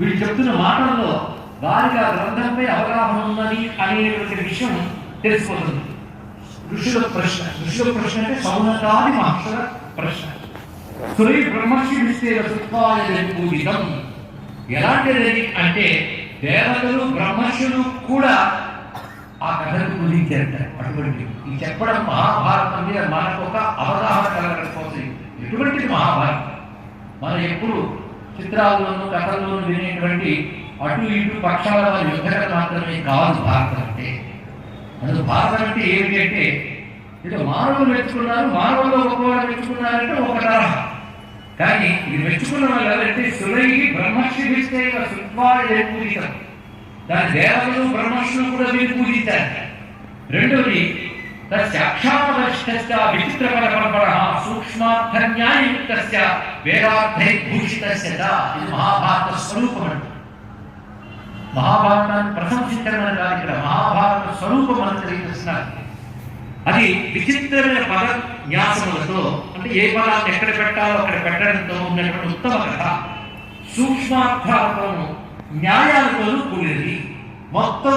వీడు చెప్తున్న మాటల్లో వారికి ఆ గ్రంథంపై అవగాహన ఉన్నది అనేటువంటి విషయం తెలిసిపోతుంది. ఋషుల ప్రశ్న. ఋషుల ప్రశ్న అంటే సౌనకాది మహర్షుల ప్రశ్న. సురీ బ్రహ్మర్షి విస్తేర సుత్వాయ పూజితం ఎలాంటిది అంటే దేవతలు బ్రహ్మర్షులు కూడా ఆ కథను పూజించారట అటువంటి ఈ చెప్పడం మహాభారతం మీద మనకు ఒక అవగాహన కలగడం కోసం ఎటువంటిది మహాభారతం? మనం ఎప్పుడు చిత్రాల్లోనూ కథల్లోనూ వినేటువంటి అటు ఇటు పక్షాల వారి యుద్ధకథ మాత్రమే కాదు భారతం అంటే. అందుకు భారతం అంటే ఏమిటి అంటే ఇక మానవులు మెచ్చుకున్నారు మానవుల్లో గొప్పవాళ్ళు మెచ్చుకున్నారంటే ఒక తరహా. కానీ ఇది మెచ్చుకున్న వాళ్ళు ఎవరంటే సులై బ్రహ్మర్షి విస్తేక సుత్వాయ పూజితం దాని దేవతలు బ్రహ్మర్షులు కూడా మీరు పూజించారు. రెండవది తక్షావరిష్ట విచిత్ర పరపర యుక్తస్య వేదార్థై భూషితస్య భూషిత ఇది మహాభారత స్వరూపం అంటే మహాభారతాన్ని ప్రశంసించడం కాదు ఇక్కడ మహాభారత స్వరూపం అని తెలియజేస్తున్నారు అది విచిత్రమైన పద న్యాసములతో అంటే ఏ పదాన్ని ఎక్కడ పెట్టాలో అక్కడ పెట్టడంతో ఉన్నటువంటి ఉత్తమ కథ. సూక్ష్మార్థాలతోనూ న్యాయాలతోనూ కూడినది. మొత్తం